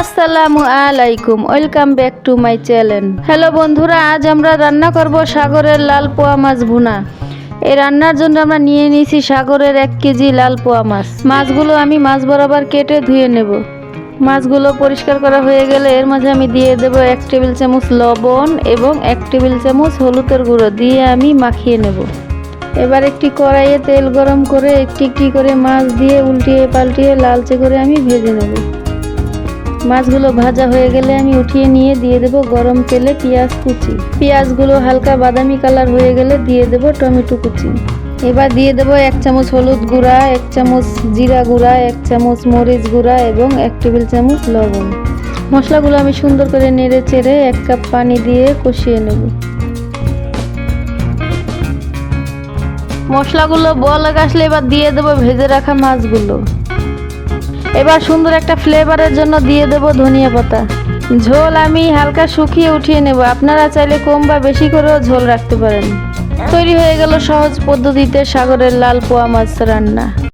আসসালামু আলাইকুম, welcome back to my channel. Hello বন্ধুরা, আজ আমরা রান্না করব সাগরের লাল পোয়া মাছ ভুনা। এই রান্নার জন্য আমরা নিয়ে নিয়েছি সাগরের এক কেজি লাল পোয়া মাছ। মাছগুলো আমি মাছ বরাবর কেটে ধুয়ে নেব। মাছগুলো পরিষ্কার করা হয়ে গেলে এর মাঝে আমি দিয়ে দেব এক টেবিল চামচ লবণ এবং এক টেবিল চামচ হলুদের গুঁড়ো দিয়ে আমি মাখিয়ে নেব। এবার একটি কড়াইয়ে তেল গরম করে একটি একটি করে মাছ দিয়ে উল্টিয়ে পাল্টিয়ে লালচে করে আমি ভেজে নেব। মাছগুলো ভাজা হয়ে গেলে আমি উঠিয়ে নিয়ে দিয়ে দেব গরম তেলে পেঁয়াজ কুচি। পেঁয়াজগুলো হালকা বাদামি কালার হয়ে গেলে দিয়ে দেব টমেটো কুচি। এবার দিয়ে দেব এক চামচ হলুদ গুঁড়া, এক চামচ জিরা গুঁড়া, এক চামচ মরিচ গুঁড়া এবং এক টেবিল চামচ লবণ। মশলাগুলো আমি সুন্দর করে নেড়ে চেড়ে এক কাপ পানি দিয়ে কষিয়ে নেব। মশলাগুলো বলক আসলে এবার দিয়ে দেবো ভেজে রাখা মাছগুলো। এবার সুন্দর একটা ফ্লেভারের জন্য দিয়ে দেব ধনিয়া পাতা। ঝোল আমি হালকা শুকিয়ে উঠিয়ে নেব। আপনারা চাইলে কম বা বেশি করেও ঝোল রাখতে পারেন। তৈরি হয়ে গেল সহজ পদ্ধতিতে সাগরের লাল পোয়া মাছ রান্না।